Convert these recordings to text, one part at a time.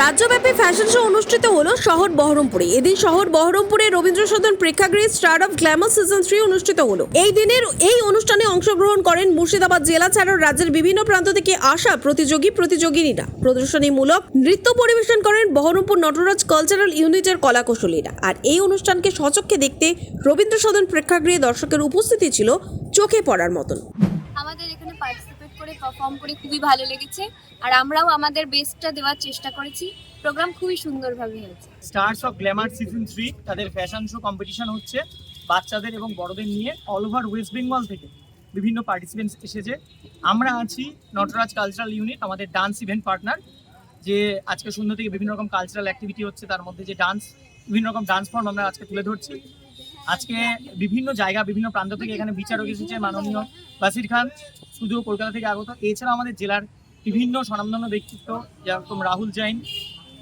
রাজ্যব্যাপী fashion show অনুষ্ঠিত হলো শহর বহরমপুরে। এদিন শহর বহরমপুরে রবীন্দ্র সদন প্রেক্ষাগৃহে star of glamour season three অনুষ্ঠিত হলো। এই দিনের এই অনুষ্ঠানে অংশগ্রহণ করেন মুর্শিদাবাদ জেলা ছাড়াও রাজ্যের বিভিন্ন প্রান্ত থেকে আসা প্রতিযোগী, প্রতিযোগিনীরা। প্রদর্শনীমূলক নৃত্য পরিবেশন করেন বহরমপুর নটরাজ কালচারাল ইউনিটের কলাকুশলীরা। আর এই অনুষ্ঠানকে সচক্ষে দেখতে রবীন্দ্র সদন প্রেক্ষাগৃহে দর্শকের উপস্থিতি ছিল চোখে পড়ার মতন। আমাদের এখানে পার্টিসিপেট করে পারফর্ম করে খুবই ভালো লেগেছে। আর আমরাও আমাদের বেস্টটা দেওয়ার চেষ্টা করেছি। প্রোগ্রাম খুবই সুন্দরভাবে হয়েছে। Stars of glamour season three তাদের ফ্যাশন শো কম্পিটিশন হচ্ছে বাচ্চাদের এবং বড়দের নিয়ে অল ওভার ওয়েস্ট বেঙ্গল থেকে। বিভিন্ন পার্টিসিপেন্টস এসেছে। আমরা আছি নটরাজ কালচারাল ইউনিট আমাদের ডান্স ইভেন্ট পার্টনার যে আজকে সন্ধ্যা থেকে বিভিন্ন রকম কালচারাল অ্যাক্টিভিটি হচ্ছে তার মধ্যে যে ডান্স বিভিন্ন রকম ডান্স ফর্ম আমরা আজকে তুলে ধরছি। আজকে বিভিন্ন জায়গা, বিভিন্ন প্রান্ত থেকে এখানে বিচারক এসেছে, মাননীয় বাসির খান, শুধু কলকাতা থেকে আগত। এছাড়া আমাদের জেলার বিভিন্ন স্বনামধন্য ব্যক্তিত্ব, যেরকম Rahul Jain,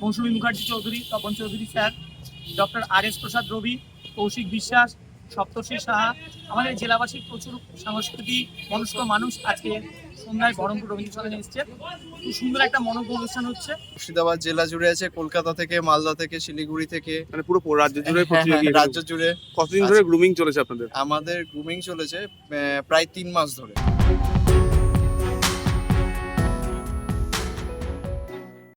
Mousumi Mukherjee Chowdhury, Tapan Chowdhury sir, doctor R S Prasad Rabi, Kaushik Biswas Saptarshi Saha. আমাদের জেলাবাসীর প্রচুর সংস্কৃতি মনস্ক মানুষ আজকে সন্ধ্যায় বহরমপুর রবীন্দ্র সদনে এসছে। খুব সুন্দর একটা মনোজ্ঞ অনুষ্ঠান হচ্ছে। মুর্শিদাবাদ জেলা জুড়ে আছে কলকাতা থেকে মালদা থেকে শিলিগুড়ি থেকে। মানে পুরো রাজ্য জুড়ে হ্যাঁ, প্রতিযোগী হ্যাঁ, রাজ্য জুড়ে। কতদিন ধরে গ্রুমিং চলেছে আপনাদের? আমাদের গ্রুমিং চলেছে আহ, প্রায় তিন মাস ধরে।